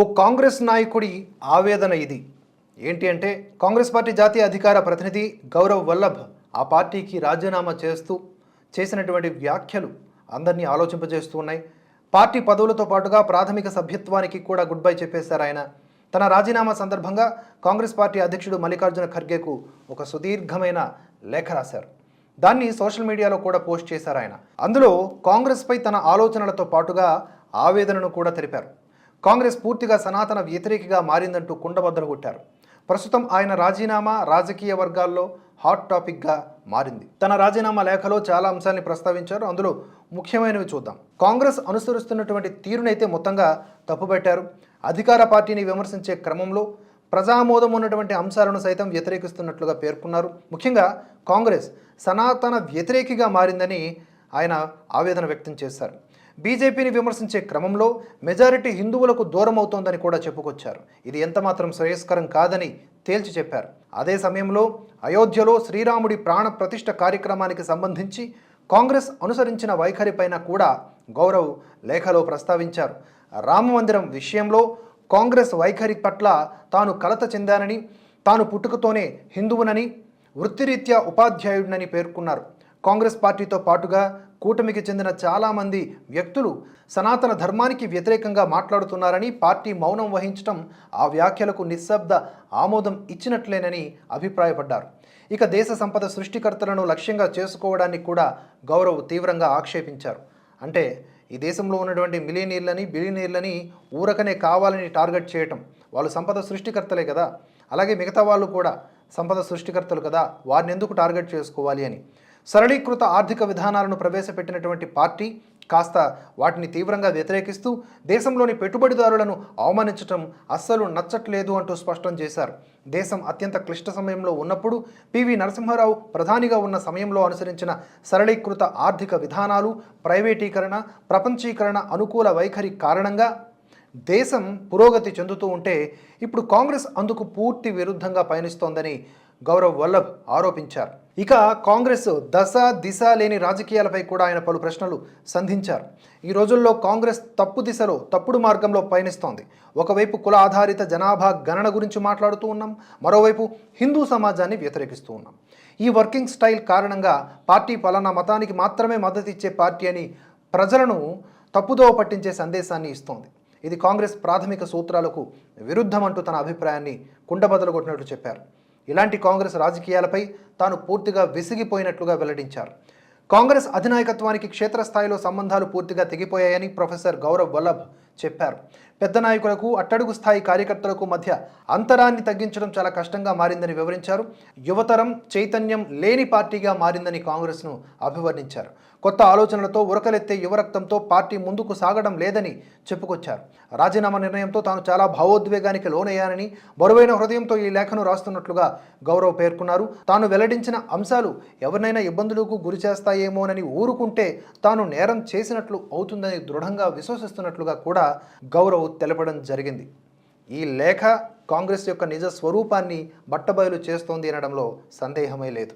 ఓ కాంగ్రెస్ నాయకుడి ఆవేదన ఇది. ఏంటి అంటే కాంగ్రెస్ పార్టీ జాతీయ అధికార ప్రతినిధి గౌరవ్ వల్లభ్ ఆ పార్టీకి రాజీనామా చేస్తూ చేసినటువంటి వ్యాఖ్యలు అందరినీ ఆలోచింపజేస్తూ ఉన్నాయి. పార్టీ పదవులతో పాటుగా ప్రాథమిక సభ్యత్వానికి కూడా గుడ్ బై చెప్పేశారు ఆయన. తన రాజీనామా సందర్భంగా కాంగ్రెస్ పార్టీ అధ్యక్షుడు మల్లికార్జున ఖర్గేకు ఒక సుదీర్ఘమైన లేఖ రాశారు. దాన్ని సోషల్ మీడియాలో కూడా పోస్ట్ చేశారు ఆయన. అందులో కాంగ్రెస్పై తన ఆలోచనలతో పాటుగా ఆవేదనను కూడా తెలిపారు. కాంగ్రెస్ పూర్తిగా సనాతన వ్యతిరేకిగా మారిందంటూ కుండబద్దలు కొట్టారు. ప్రస్తుతం ఆయన రాజీనామా రాజకీయ వర్గాల్లో హాట్ టాపిక్గా మారింది. తన రాజీనామా లేఖలో చాలా అంశాల్ని ప్రస్తావించారు. అందులో ముఖ్యమైనవి చూద్దాం. కాంగ్రెస్ అనుసరిస్తున్నటువంటి తీరునైతే మొత్తంగా తప్పుపెట్టారు. అధికార పార్టీని విమర్శించే క్రమంలో ప్రజామోదం ఉన్నటువంటి అంశాలను సైతం వ్యతిరేకిస్తున్నట్లుగా పేర్కొన్నారు. ముఖ్యంగా కాంగ్రెస్ సనాతన వ్యతిరేకిగా మారిందని ఆయన ఆవేదన వ్యక్తం చేశారు. బీజేపీని విమర్శించే క్రమంలో మెజారిటీ హిందువులకు దూరం అవుతోందని కూడా చెప్పుకొచ్చారు. ఇది ఎంతమాత్రం శ్రేయస్కరం కాదని తేల్చి చెప్పారు. అదే సమయంలో అయోధ్యలో శ్రీరాముడి ప్రాణ ప్రతిష్ఠ కార్యక్రమానికి సంబంధించి కాంగ్రెస్ అనుసరించిన వైఖరిపైన కూడా గౌరవ్ లేఖలో ప్రస్తావించారు. రామ మందిరం విషయంలో కాంగ్రెస్ వైఖరి పట్ల తాను కలత చెందానని తాను పుట్టుకతోనే హిందువునని వృత్తిరీత్యా ఉపాధ్యాయుడినని పేర్కొన్నారు. కాంగ్రెస్ పార్టీతో పాటుగా కూటమికి చెందిన చాలామంది వ్యక్తులు సనాతన ధర్మానికి వ్యతిరేకంగా మాట్లాడుతున్నారని పార్టీ మౌనం వహించడం ఆ వ్యాఖ్యలకు నిశ్శబ్ద ఆమోదం ఇచ్చినట్లేనని అభిప్రాయపడ్డారు. ఇక దేశ సంపద సృష్టికర్తలను లక్ష్యంగా చేసుకోవడానికి కూడా గౌరవ్ తీవ్రంగా ఆక్షేపించారు. అంటే ఈ దేశంలో ఉన్నటువంటి మిలియనీర్లని బిలియనీర్లని ఊరకనే కావాలని టార్గెట్ చేయటం వాళ్ళు సంపద సృష్టికర్తలే కదా. అలాగే మిగతా వాళ్ళు కూడా సంపద సృష్టికర్తలు కదా వారిని ఎందుకు టార్గెట్ చేసుకోవాలి అని. సరళీకృత ఆర్థిక విధానాలను ప్రవేశపెట్టినటువంటి పార్టీ కాస్త వాటిని తీవ్రంగా వ్యతిరేకిస్తూ దేశంలోని పెట్టుబడిదారులను అవమానించటం అస్సలు నచ్చట్లేదు అంటూ స్పష్టం చేశారు. దేశం అత్యంత క్లిష్ట సమయంలో ఉన్నప్పుడు పివి నరసింహారావు ప్రధానిగా ఉన్న సమయంలో అనుసరించిన సరళీకృత ఆర్థిక విధానాలు ప్రైవేటీకరణ ప్రపంచీకరణ అనుకూల వైఖరి కారణంగా దేశం పురోగతి చెందుతూ ఉంటే ఇప్పుడు కాంగ్రెస్ అందుకు పూర్తి విరుద్ధంగా పయనిస్తోందని గౌరవ్ వల్లభ్ ఆరోపించారు. ఇక కాంగ్రెస్ దశ దిశ లేని రాజకీయాలపై కూడా ఆయన పలు ప్రశ్నలు సంధించారు. ఈ రోజుల్లో కాంగ్రెస్ తప్పు దిశలో తప్పుడు మార్గంలో పయనిస్తోంది. ఒకవైపు కుల ఆధారిత జనాభా గణన గురించి మాట్లాడుతూ ఉన్నాం మరోవైపు హిందూ సమాజాన్ని వ్యతిరేకిస్తూ ఉన్నాం. ఈ వర్కింగ్ స్టైల్ కారణంగా పార్టీ పలానా మతానికి మాత్రమే మద్దతు ఇచ్చే పార్టీ అని ప్రజలను తప్పుదోవ పట్టించే సందేశాన్ని ఇస్తోంది. ఇది కాంగ్రెస్ ప్రాథమిక సూత్రాలకు విరుద్ధమంటూ తన అభిప్రాయాన్ని కుండబదలు కొట్టినట్లు చెప్పారు. ఇలాంటి కాంగ్రెస్ రాజకీయాలపై తాను పూర్తిగా విసిగిపోయినట్లుగా వెల్లడించారు. కాంగ్రెస్ అధినాయకత్వానికి క్షేత్రస్థాయిలో సంబంధాలు పూర్తిగా తెగిపోయాయని ప్రొఫెసర్ గౌరవ్ వల్లభ్ చెప్పారు. పెద్ద నాయకులకు అట్టడుగు స్థాయి కార్యకర్తలకు మధ్య అంతరాన్ని తగ్గించడం చాలా కష్టంగా మారిందని వివరించారు. యువతరం చైతన్యం లేని పార్టీగా మారిందని కాంగ్రెస్ను అభివర్ణించారు. కొత్త ఆలోచనలతో ఉరకలెత్తే యువరక్తంతో పార్టీ ముందుకు సాగడం లేదని చెప్పుకొచ్చారు. రాజీనామా నిర్ణయంతో తాను చాలా భావోద్వేగానికి లోనయ్యానని బరువైన హృదయంతో ఈ లేఖను రాస్తున్నట్లుగా గౌరవ్ పేర్కొన్నారు. తాను వెల్లడించిన అంశాలు ఎవరినైనా ఇబ్బందులకు గురి చేస్తాయేమోనని ఊరుకుంటే తాను నేరం చేసినట్లు అవుతుందని దృఢంగా విశ్వసిస్తున్నట్లుగా కూడా గౌరవ్ తెలపడం జరిగింది. ఈ లేఖ కాంగ్రెస్ యొక్క నిజ స్వరూపాన్ని బట్టబయలు చేస్తోంది అనడంలో సందేహమే లేదు.